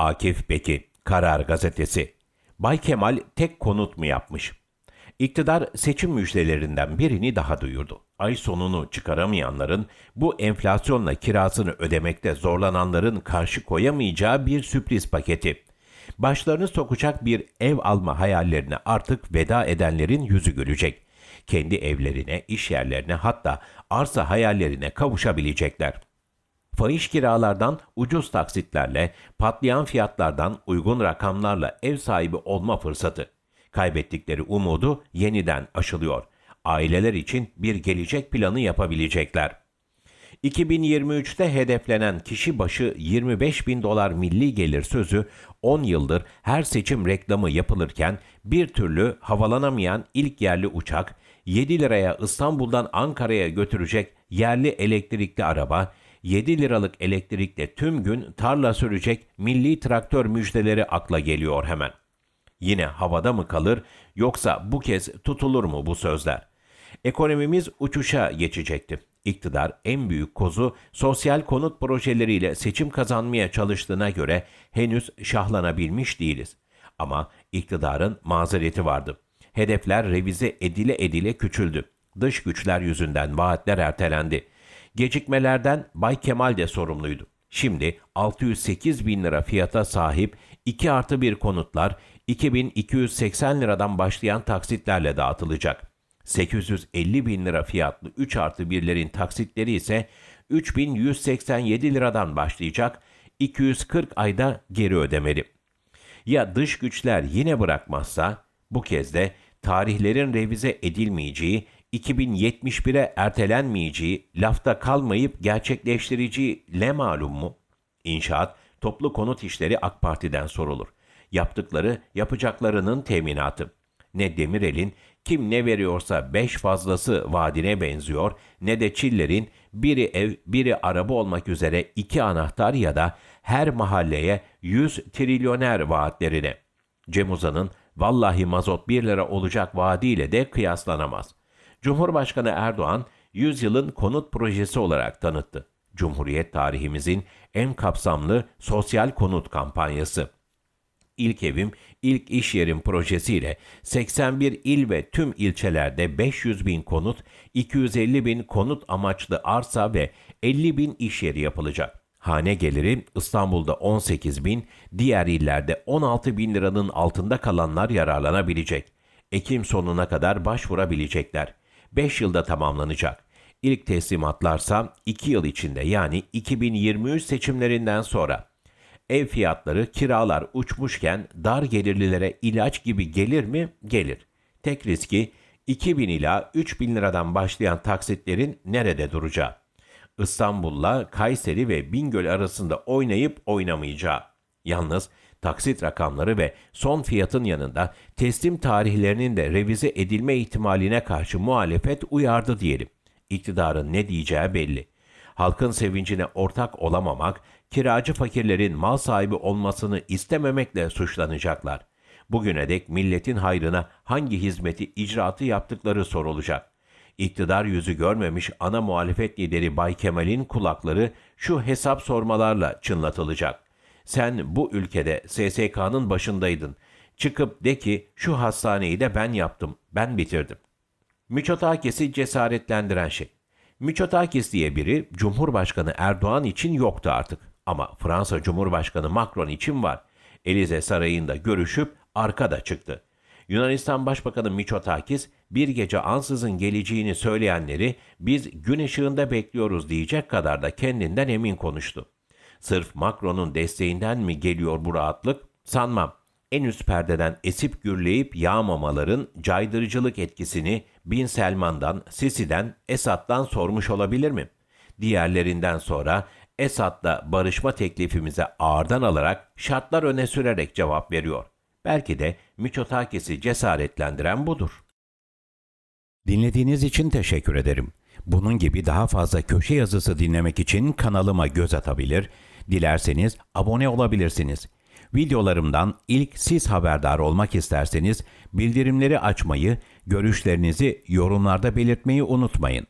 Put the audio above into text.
Akif Beki, Karar Gazetesi. Bay Kemal tek konut mu yapmış? İktidar seçim müjdelerinden birini daha duyurdu. Ay sonunu çıkaramayanların, bu enflasyonla kirasını ödemekte zorlananların karşı koyamayacağı bir sürpriz paketi. Başlarını sokacak bir ev alma hayallerine artık veda edenlerin yüzü gülecek. Kendi evlerine, iş yerlerine hatta arsa hayallerine kavuşabilecekler. Fahiş kiralardan ucuz taksitlerle, patlayan fiyatlardan uygun rakamlarla ev sahibi olma fırsatı. Kaybettikleri umudu yeniden aşılıyor. Aileler için bir gelecek planı yapabilecekler. 2023'te hedeflenen kişi başı 25 bin dolar milli gelir sözü 10 yıldır her seçim reklamı yapılırken bir türlü havalanamayan ilk yerli uçak, 7 liraya İstanbul'dan Ankara'ya götürecek yerli elektrikli araba, 7 liralık elektrikle tüm gün tarla sürecek milli traktör müjdeleri akla geliyor hemen. Yine havada mı kalır yoksa bu kez tutulur mu bu sözler? Ekonomimiz uçuşa geçecekti. İktidar en büyük kozu sosyal konut projeleriyle seçim kazanmaya çalıştığına göre henüz şahlanabilmiş değiliz. Ama iktidarın mazereti vardı. Hedefler revize edile edile küçüldü. Dış güçler yüzünden vaatler ertelendi. Gecikmelerden Bay Kemal de sorumluydu. Şimdi 608 bin lira fiyata sahip 2 artı 1 konutlar 2280 liradan başlayan taksitlerle dağıtılacak. 850 bin lira fiyatlı 3 artı 1'lerin taksitleri ise 3187 liradan başlayacak 240 ayda geri ödemeli. Ya dış güçler yine bırakmazsa bu kez de tarihlerin revize edilmeyeceği 2071'e ertelenmeyeceği, lafta kalmayıp gerçekleştireceği ne malum mu? İnşaat, toplu konut işleri AK Parti'den sorulur. Yaptıkları, yapacaklarının teminatı. Ne Demirel'in kim ne veriyorsa beş fazlası vaadine benziyor, ne de Çiller'in biri ev, biri araba olmak üzere iki anahtar ya da her mahalleye 100 trilyoner vaatlerine. Cem Uzan'ın vallahi mazot 1 lira olacak vaadiyle de kıyaslanamaz. Cumhurbaşkanı Erdoğan, yüzyılın konut projesi olarak tanıttı. Cumhuriyet tarihimizin en kapsamlı sosyal konut kampanyası. İlk evim, ilk iş yerim projesiyle 81 il ve tüm ilçelerde 500 bin konut, 250 bin konut amaçlı arsa ve 50 bin iş yeri yapılacak. Hane geliri İstanbul'da 18 bin, diğer illerde 16 bin liranın altında kalanlar yararlanabilecek. Ekim sonuna kadar başvurabilecekler. 5 yılda tamamlanacak. İlk teslimatlarsa 2 yıl içinde yani 2023 seçimlerinden sonra. Ev fiyatları, kiralar uçmuşken dar gelirlilere ilaç gibi gelir mi? Gelir. Tek riski 2000 ila 3000 liradan başlayan taksitlerin nerede duracağı. İstanbul'la Kayseri ve Bingöl arasında oynayıp oynamayacağı. Yalnız taksit rakamları ve son fiyatın yanında teslim tarihlerinin de revize edilme ihtimaline karşı muhalefet uyardı diyelim. İktidarın ne diyeceği belli. Halkın sevincine ortak olamamak, kiracı fakirlerin mal sahibi olmasını istememekle suçlanacaklar. Bugüne dek milletin hayrına hangi hizmeti icraatı yaptıkları sorulacak. İktidar yüzü görmemiş ana muhalefet lideri Bay Kemal'in kulakları şu hesap sormalarla çınlatılacak. Sen bu ülkede SSK'nın başındaydın. Çıkıp de ki şu hastaneyi de ben yaptım, ben bitirdim. Miçotakis'i cesaretlendiren şey. Miçotakis diye biri Cumhurbaşkanı Erdoğan için yoktu artık. Ama Fransa Cumhurbaşkanı Macron için var. Elize Sarayı'nda görüşüp arkada çıktı. Yunanistan Başbakanı Miçotakis bir gece ansızın geleceğini söyleyenleri biz gün ışığında bekliyoruz diyecek kadar da kendinden emin konuştu. Sırf Macron'un desteğinden mi geliyor bu rahatlık? Sanmam. En üst perdeden esip gürleyip yağmamaların caydırıcılık etkisini Bin Selman'dan, Sisi'den, Esad'dan sormuş olabilir mi? Diğerlerinden sonra Esad'la barışma teklifimize ağırdan alarak şartlar öne sürerek cevap veriyor. Belki de Miçotakis'i cesaretlendiren budur. Dinlediğiniz için teşekkür ederim. Bunun gibi daha fazla köşe yazısı dinlemek için kanalıma göz atabilir, dilerseniz abone olabilirsiniz. Videolarımdan ilk siz haberdar olmak isterseniz bildirimleri açmayı, görüşlerinizi yorumlarda belirtmeyi unutmayın.